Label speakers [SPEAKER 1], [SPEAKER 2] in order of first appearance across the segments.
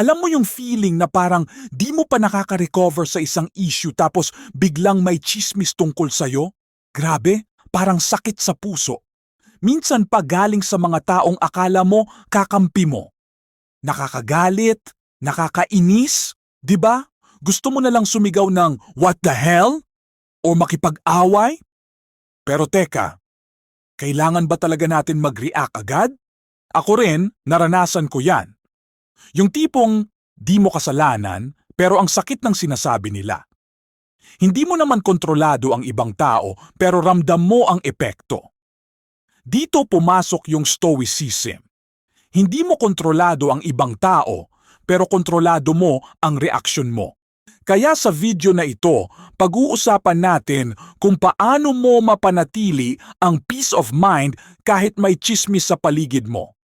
[SPEAKER 1] Alam mo yung feeling na parang di mo pa nakaka-recover sa isang issue tapos biglang may chismis tungkol sa'yo? Grabe, parang sakit sa puso. Minsan pa galing sa mga taong akala mo kakampi mo. Nakakagalit, nakakainis, di ba? Gusto mo na lang sumigaw ng what the hell? O makipag-away? Pero teka, kailangan ba talaga natin mag-react agad? Ako rin, naranasan ko yan. Yung tipong di mo kasalanan pero ang sakit ng sinasabi nila. Hindi mo naman kontrolado ang ibang tao pero ramdam mo ang epekto. Dito pumasok yung stoicism. Hindi mo kontrolado ang ibang tao pero kontrolado mo ang reaksyon mo. Kaya sa video na ito, pag-uusapan natin kung paano mo mapanatili ang peace of mind kahit may chismis sa paligid mo.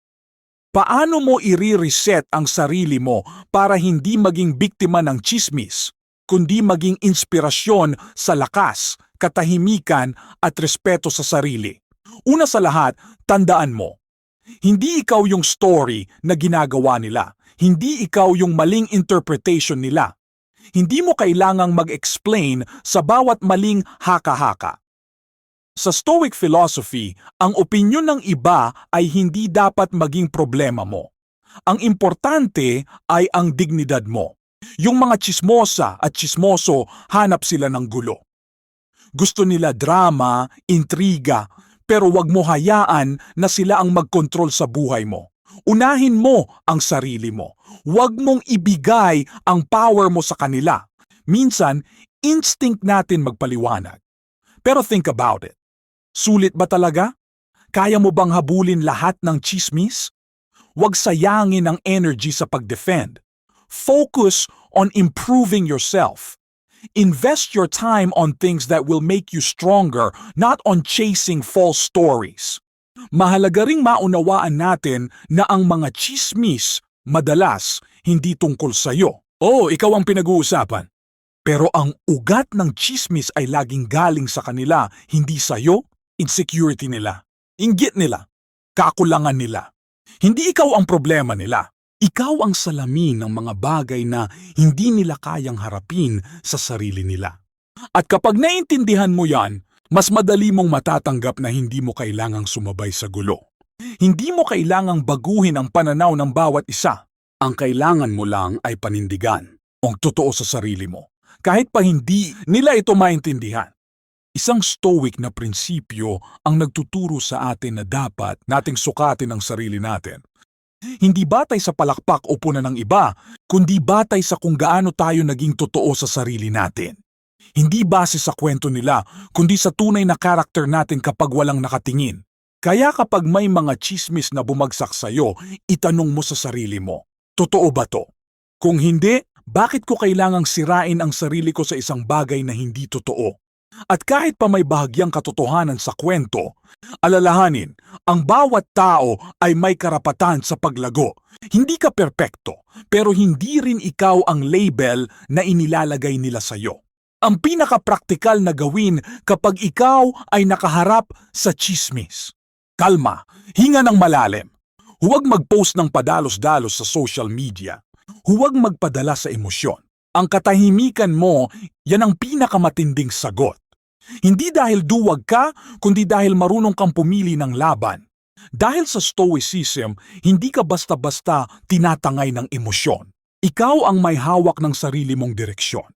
[SPEAKER 1] Paano mo i-reset ang sarili mo para hindi maging biktima ng chismis, kundi maging inspirasyon sa lakas, katahimikan at respeto sa sarili? Una sa lahat, tandaan mo, hindi ikaw yung story na ginagawa nila. Hindi ikaw yung maling interpretation nila. Hindi mo kailangang mag-explain sa bawat maling haka-haka. Sa Stoic philosophy, ang opinyon ng iba ay hindi dapat maging problema mo. Ang importante ay ang dignidad mo. Yung mga chismosa at chismoso, hanap sila ng gulo. Gusto nila drama, intriga, pero wag mo hayaan na sila ang magkontrol sa buhay mo. Unahin mo ang sarili mo. Huwag mong ibigay ang power mo sa kanila. Minsan, instinct natin magpaliwanag. Pero think about it. Sulit ba talaga? Kaya mo bang habulin lahat ng chismis? Huwag sayangin ang energy sa pag-defend. Focus on improving yourself. Invest your time on things that will make you stronger, not on chasing false stories. Mahalaga ring maunawaan natin na ang mga chismis madalas hindi tungkol sa iyo. Oo, ikaw ang pinag-uusapan. Pero ang ugat ng chismis ay laging galing sa kanila, hindi sa iyo, insecurity nila, inggit nila, kakulangan nila. Hindi ikaw ang problema nila. Ikaw ang salamin ng mga bagay na hindi nila kayang harapin sa sarili nila. At kapag naintindihan mo yan, mas madali mong matatanggap na hindi mo kailangang sumabay sa gulo. Hindi mo kailangang baguhin ang pananaw ng bawat isa. Ang kailangan mo lang ay panindigan ang totoo sa sarili mo. Kahit pa hindi nila ito maintindihan. Isang stoic na prinsipyo ang nagtuturo sa atin na dapat nating sukatin ang sarili natin. Hindi batay sa palakpak o puna ng iba, kundi batay sa kung gaano tayo naging totoo sa sarili natin. Hindi base sa kwento nila, kundi sa tunay na karakter natin kapag walang nakatingin. Kaya kapag may mga chismis na bumagsak sa'yo, itanong mo sa sarili mo, totoo ba to? Kung hindi, bakit ko kailangang sirain ang sarili ko sa isang bagay na hindi totoo? At kahit pa may bahagyang katotohanan sa kwento, alalahanin, ang bawat tao ay may karapatan sa paglago. Hindi ka perpekto, pero hindi rin ikaw ang label na inilalagay nila sa'yo. Ang pinakapraktikal na gawin kapag ikaw ay nakaharap sa chismis. Kalma, hinga ng malalim. Huwag mag-post ng padalos-dalos sa social media. Huwag magpadala sa emosyon. Ang katahimikan mo, yan ang pinakamatinding sagot. Hindi dahil duwag ka, kundi dahil marunong kang pumili ng laban. Dahil sa stoicism, hindi ka basta-basta tinatangay ng emosyon. Ikaw ang may hawak ng sarili mong direksyon.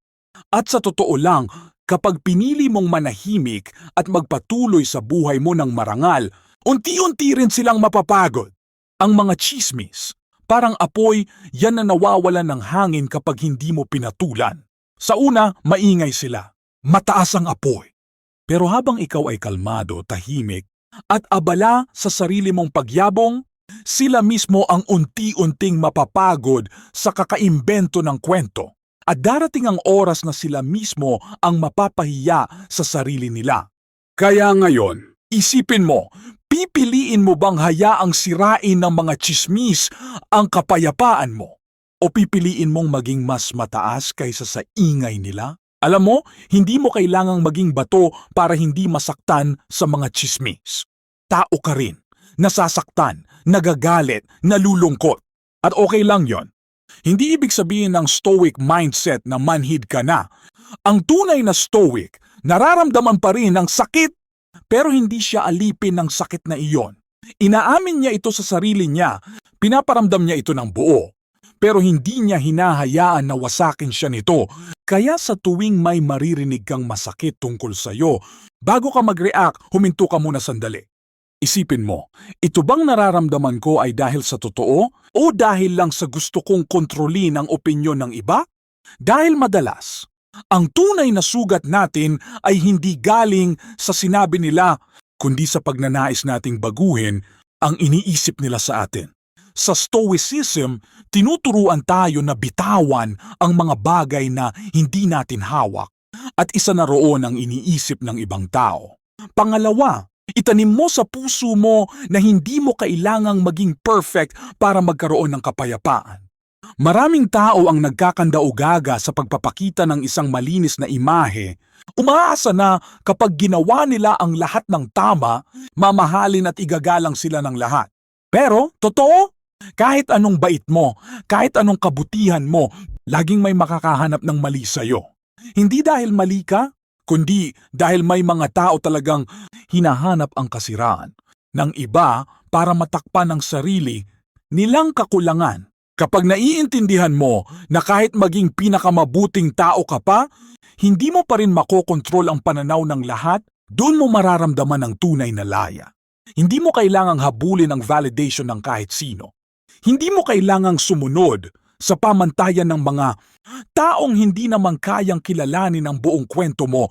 [SPEAKER 1] At sa totoo lang, kapag pinili mong manahimik at magpatuloy sa buhay mo ng marangal, unti-unti rin silang mapapagod. Ang mga chismis, parang apoy, yan na nawawalan ng hangin kapag hindi mo pinatulan. Sa una, maingay sila. Mataas ang apoy. Pero habang ikaw ay kalmado, tahimik, at abala sa sarili mong pagyabong, sila mismo ang unti-unting mapapagod sa kakaimbento ng kwento. At darating ang oras na sila mismo ang mapapahiya sa sarili nila. Kaya ngayon, isipin mo, pipiliin mo bang hayaang sirain ng mga chismis ang kapayapaan mo? O pipiliin mong maging mas mataas kaysa sa ingay nila? Alam mo, hindi mo kailangang maging bato para hindi masaktan sa mga chismis. Tao ka rin, nasasaktan, nagagalit, nalulungkot. At okay lang yon. Hindi ibig sabihin ng stoic mindset na manhid ka na. Ang tunay na stoic, nararamdaman pa rin ng sakit, pero hindi siya alipin ng sakit na iyon. Inaamin niya ito sa sarili niya, pinaparamdam niya ito ng buo. Pero hindi niya hinahayaan na wasakin siya nito. Kaya sa tuwing may maririnig kang masakit tungkol sa'yo, bago ka mag-react, huminto ka muna sandali. Isipin mo, ito bang nararamdaman ko ay dahil sa totoo o dahil lang sa gusto kong kontrolin ang opinyon ng iba? Dahil madalas, ang tunay na sugat natin ay hindi galing sa sinabi nila, kundi sa pagnanais nating baguhin ang iniisip nila sa atin. Sa Stoicism, tinuturuan tayo na bitawan ang mga bagay na hindi natin hawak at isa na roon ang iniisip ng ibang tao. Pangalawa, itanim mo sa puso mo na hindi mo kailangang maging perfect para magkaroon ng kapayapaan. Maraming tao ang nagkakandaugaga sa pagpapakita ng isang malinis na imahe. Umaasa na kapag ginawa nila ang lahat ng tama, mamahalin at igagalang sila ng lahat. Pero, totoo, kahit anong bait mo, kahit anong kabutihan mo, laging may makakahanap ng mali sa'yo. Hindi dahil mali ka, kundi dahil may mga tao talagang hinahanap ang kasiraan ng iba para matakpan ang sarili nilang kakulangan. Kapag naiintindihan mo na kahit maging pinakamabuting tao ka pa, hindi mo pa rin makokontrol ang pananaw ng lahat, doon mo mararamdaman ang tunay na laya. Hindi mo kailangang habulin ang validation ng kahit sino. Hindi mo kailangang sumunod sa pamantayan ng mga taong hindi naman kayang kilalanin ang buong kwento mo.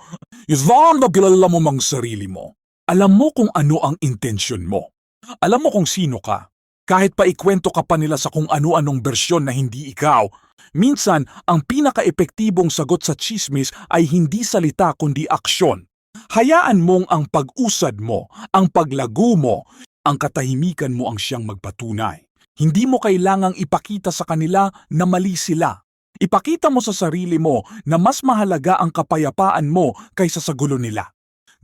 [SPEAKER 1] Yvonne, na kilala mo mang sarili mo. Alam mo kung ano ang intensyon mo. Alam mo kung sino ka. Kahit pa ikwento ka pa nila sa kung ano-anong bersyon na hindi ikaw, minsan ang pinaka-epektibong sagot sa chismis ay hindi salita kundi aksyon. Hayaan mong ang pag-usad mo, ang paglago mo, ang katahimikan mo ang siyang magpatunay. Hindi mo kailangang ipakita sa kanila na mali sila. Ipakita mo sa sarili mo na mas mahalaga ang kapayapaan mo kaysa sa gulo nila.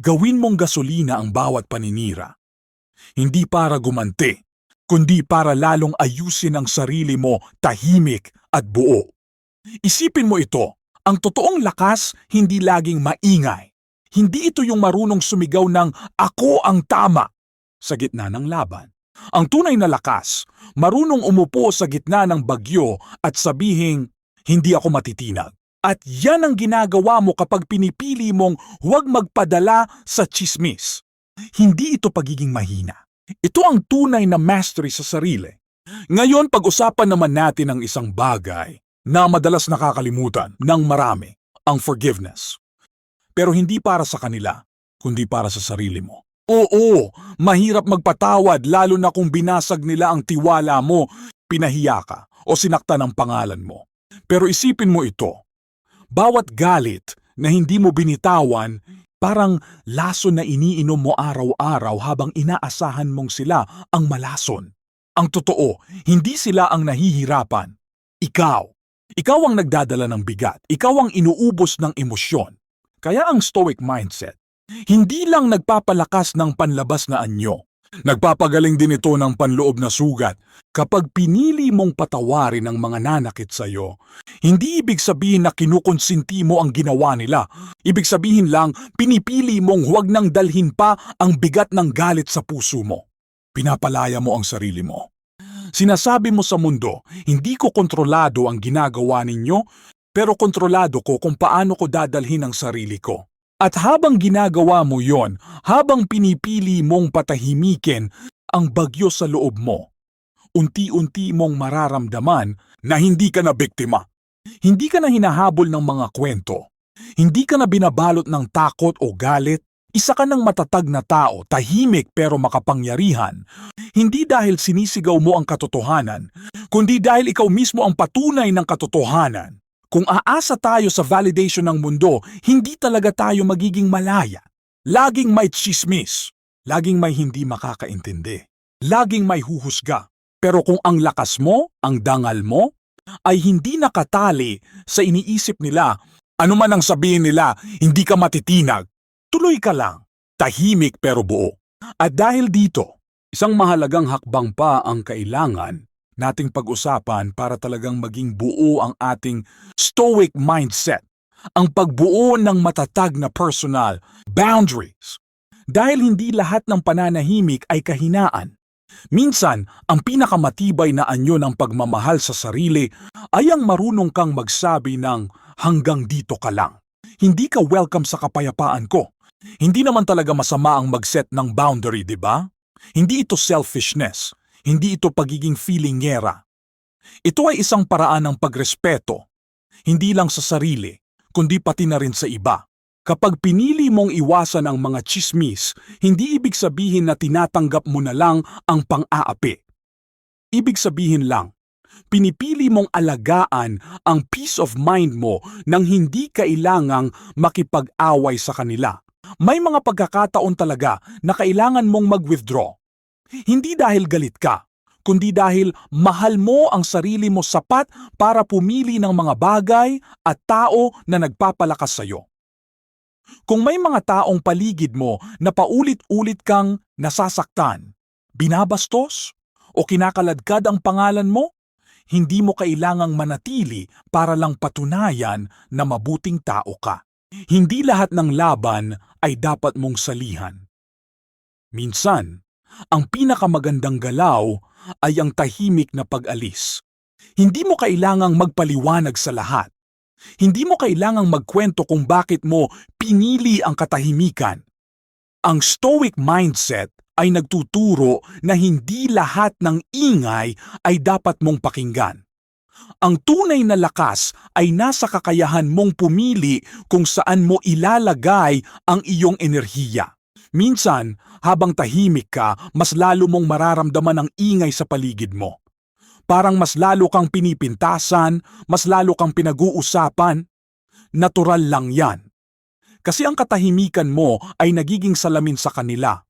[SPEAKER 1] Gawin mong gasolina ang bawat paninira. Hindi para gumanti, kundi para lalong ayusin ang sarili mo tahimik at buo. Isipin mo ito, ang totoong lakas hindi laging maingay. Hindi ito yung marunong sumigaw ng ako ang tama sa gitna ng laban. Ang tunay na lakas, marunong umupo sa gitna ng bagyo at sabihing, hindi ako matitinag. At yan ang ginagawa mo kapag pinipili mong huwag magpadala sa chismis. Hindi ito pagiging mahina. Ito ang tunay na mastery sa sarili. Ngayon pag-usapan naman natin ang isang bagay na madalas nakakalimutan ng marami, ang forgiveness. Pero hindi para sa kanila, kundi para sa sarili mo. Oo, mahirap magpatawad lalo na kung binasag nila ang tiwala mo, pinahiya ka o sinaktan ang pangalan mo. Pero isipin mo ito, bawat galit na hindi mo binitawan, parang laso na iniinom mo araw-araw habang inaasahan mong sila ang malason. Ang totoo, hindi sila ang nahihirapan. Ikaw. Ikaw ang nagdadala ng bigat. Ikaw ang inuubos ng emosyon. Kaya ang stoic mindset, hindi lang nagpapalakas ng panlabas na anyo. Nagpapagaling din ito ng panloob na sugat. Kapag pinili mong patawarin ang mga nanakit sa iyo, hindi ibig sabihin na kinukonsinti mo ang ginawa nila. Ibig sabihin lang, pinipili mong huwag nang dalhin pa ang bigat ng galit sa puso mo. Pinapalaya mo ang sarili mo. Sinasabi mo sa mundo, hindi ko kontrolado ang ginagawa ninyo, pero kontrolado ko kung paano ko dadalhin ang sarili ko. At habang ginagawa mo yon, habang pinipili mong patahimikin ang bagyo sa loob mo, unti-unti mong mararamdaman na hindi ka na biktima. Hindi ka na hinahabol ng mga kwento. Hindi ka na binabalot ng takot o galit. Isa ka ng matatag na tao, tahimik pero makapangyarihan. Hindi dahil sinisigaw mo ang katotohanan, kundi dahil ikaw mismo ang patunay ng katotohanan. Kung aasa tayo sa validation ng mundo, hindi talaga tayo magiging malaya. Laging may chismis. Laging may hindi makakaintindi. Laging may huhusga. Pero kung ang lakas mo, ang dangal mo, ay hindi nakatali sa iniisip nila, ano man ang sabihin nila, hindi ka matitinag, tuloy ka lang, tahimik pero buo. At dahil dito, isang mahalagang hakbang pa ang kailangan nating pag-usapan para talagang maging buo ang ating stoic mindset. Ang pagbuo ng matatag na personal boundaries. Dahil hindi lahat ng pananahimik ay kahinaan. Minsan, ang pinakamatibay na anyo ng pagmamahal sa sarili ay ang marunong kang magsabi ng hanggang dito ka lang. Hindi ka welcome sa kapayapaan ko. Hindi naman talaga masama ang mag-set ng boundary, di ba? Hindi ito selfishness. Hindi ito pagiging feelingera. Ito ay isang paraan ng pagrespeto. Hindi lang sa sarili, kundi pati na rin sa iba. Kapag pinili mong iwasan ang mga chismis, hindi ibig sabihin na tinatanggap mo na lang ang pang-aapi. Ibig sabihin lang, pinipili mong alagaan ang peace of mind mo nang hindi kailangang makipag-away sa kanila. May mga pagkakataon talaga na kailangan mong mag-withdraw. Hindi dahil galit ka, kundi dahil mahal mo ang sarili mo sapat para pumili ng mga bagay at tao na nagpapalakas sa'yo. Kung may mga taong paligid mo na paulit-ulit kang nasasaktan, binabastos, o kinakaladkad ang pangalan mo, hindi mo kailangang manatili para lang patunayan na mabuting tao ka. Hindi lahat ng laban ay dapat mong salihan. Minsan, ang pinakamagandang galaw ay ang tahimik na pag-alis. Hindi mo kailangang magpaliwanag sa lahat. Hindi mo kailangang magkwento kung bakit mo pinili ang katahimikan. Ang stoic mindset ay nagtuturo na hindi lahat ng ingay ay dapat mong pakinggan. Ang tunay na lakas ay nasa kakayahan mong pumili kung saan mo ilalagay ang iyong enerhiya. Minsan, habang tahimik ka, mas lalo mong mararamdaman ang ingay sa paligid mo. Parang mas lalo kang pinipintasan, mas lalo kang pinag-uusapan. Natural lang yan. Kasi ang katahimikan mo ay nagiging salamin sa kanila.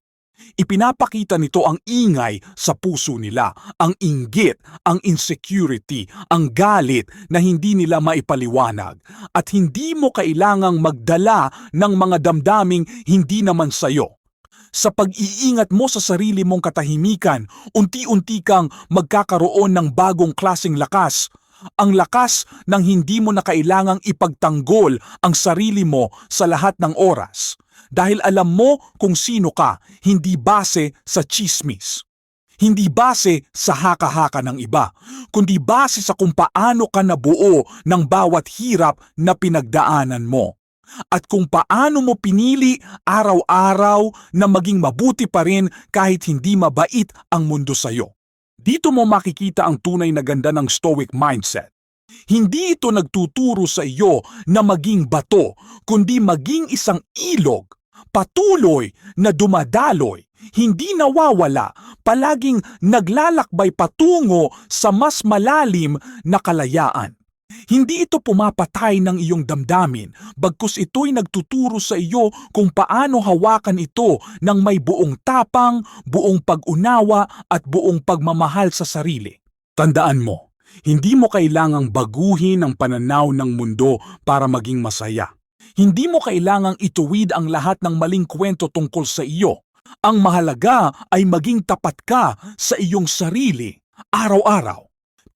[SPEAKER 1] Ipinapakita nito ang ingay sa puso nila, ang inggit, ang insecurity, ang galit na hindi nila maipaliwanag. At hindi mo kailangang magdala ng mga damdaming hindi naman sayo. Sa pag-iingat mo sa sarili mong katahimikan, unti-unti kang magkakaroon ng bagong klasing lakas. Ang lakas ng hindi mo na kailangang ipagtanggol ang sarili mo sa lahat ng oras. Dahil alam mo kung sino ka, hindi base sa chismis. Hindi base sa haka-haka ng iba, kundi base sa kung paano ka nabuo ng bawat hirap na pinagdaanan mo at kung paano mo pinili araw-araw na maging mabuti pa rin kahit hindi mabait ang mundo sa'yo. Dito mo makikita ang tunay na ganda ng stoic mindset. Hindi ito nagtuturo sa iyo na maging bato, kundi maging isang ilog, patuloy na dumadaloy, hindi nawawala, palaging naglalakbay patungo sa mas malalim na kalayaan. Hindi ito pumapatay ng iyong damdamin, bagkus ito'y nagtuturo sa iyo kung paano hawakan ito ng may buong tapang, buong pag-unawa at buong pagmamahal sa sarili. Tandaan mo, hindi mo kailangang baguhin ang pananaw ng mundo para maging masaya. Hindi mo kailangang ituwid ang lahat ng maling kwento tungkol sa iyo. Ang mahalaga ay maging tapat ka sa iyong sarili araw-araw.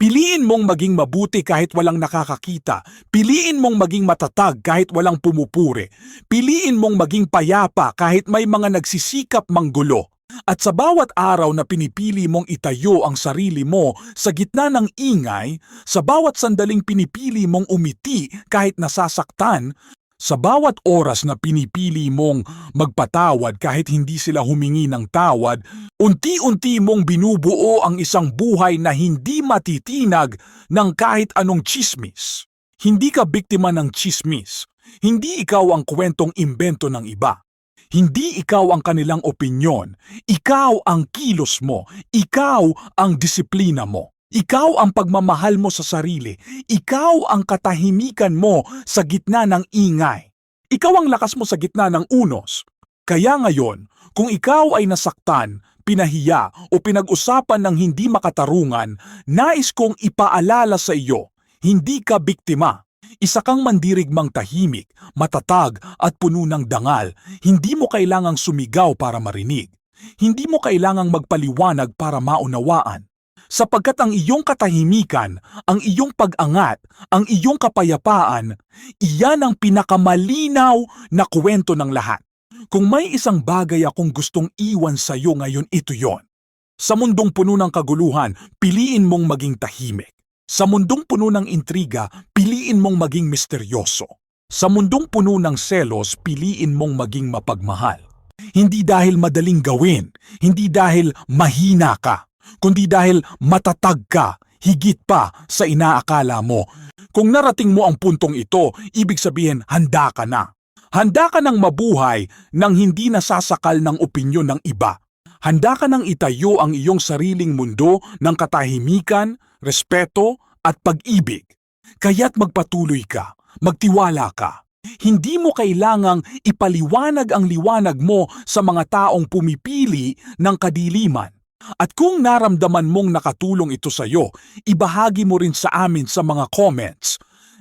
[SPEAKER 1] Piliin mong maging mabuti kahit walang nakakakita. Piliin mong maging matatag kahit walang pumupuri. Piliin mong maging payapa kahit may mga nagsisikap manggulo. At sa bawat araw na pinipili mong itayo ang sarili mo sa gitna ng ingay, sa bawat sandaling pinipili mong umiti kahit nasasaktan, sa bawat oras na pinipili mong magpatawad kahit hindi sila humingi ng tawad, unti-unti mong binubuo ang isang buhay na hindi matitinag ng kahit anong chismis. Hindi ka biktima ng chismis. Hindi ikaw ang kwentong imbento ng iba. Hindi ikaw ang kanilang opinyon. Ikaw ang kilos mo. Ikaw ang disiplina mo. Ikaw ang pagmamahal mo sa sarili. Ikaw ang katahimikan mo sa gitna ng ingay. Ikaw ang lakas mo sa gitna ng unos. Kaya ngayon, kung ikaw ay nasaktan, pinahiya o pinag-usapan ng hindi makatarungan, nais kong ipaalala sa iyo, hindi ka biktima. Isa kang mandirigmang tahimik, matatag at puno ng dangal. Hindi mo kailangang sumigaw para marinig. Hindi mo kailangang magpaliwanag para maunawaan. sapagkat ang iyong katahimikan, ang iyong pag-angat, ang iyong kapayapaan, iyan ang pinakamalinaw na kwento ng lahat. Kung may isang bagay akong gustong iwan sa iyo ngayon, ito yon. Sa mundong puno ng kaguluhan, piliin mong maging tahimik. Sa mundong puno ng intriga, piliin mong maging misteryoso. Sa mundong puno ng selos, piliin mong maging mapagmahal. Hindi dahil madaling gawin, hindi dahil mahina ka, kundi dahil matatag ka, higit pa sa inaakala mo. Kung narating mo ang puntong ito, ibig sabihin handa ka na. Handa ka ng mabuhay nang hindi nasasakal ng opinyon ng iba. Handa ka nang itayo ang iyong sariling mundo ng katahimikan, respeto at pag-ibig. Kaya't magpatuloy ka, magtiwala ka. Hindi mo kailangang ipaliwanag ang liwanag mo sa mga taong pumipili ng kadiliman. At kung naramdaman mong nakatulong ito sa iyo, ibahagi mo rin sa amin sa mga comments.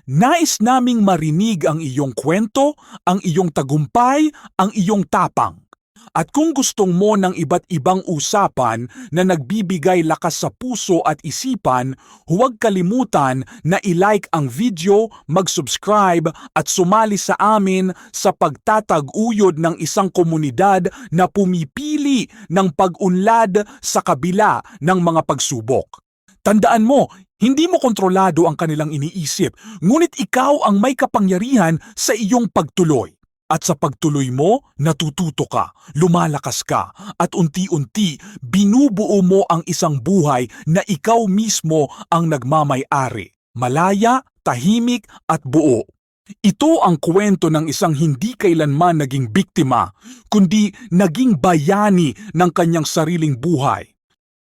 [SPEAKER 1] Nais naming marinig ang iyong kwento, ang iyong tagumpay, ang iyong tapang. At kung gustong mo ng iba't ibang usapan na nagbibigay lakas sa puso at isipan, huwag kalimutan na i-like ang video, mag-subscribe at sumali sa amin sa pagtatag-uyod ng isang komunidad na pumipili ng pag-unlad sa kabila ng mga pagsubok. Tandaan mo, hindi mo kontrolado ang kanilang iniisip, ngunit ikaw ang may kapangyarihan sa iyong pagtuloy. At sa pagtuloy mo, natututo ka, lumalakas ka, at unti-unti binubuo mo ang isang buhay na ikaw mismo ang nagmamay-ari. Malaya, tahimik at buo. Ito ang kwento ng isang hindi kailanman naging biktima, kundi naging bayani ng kanyang sariling buhay.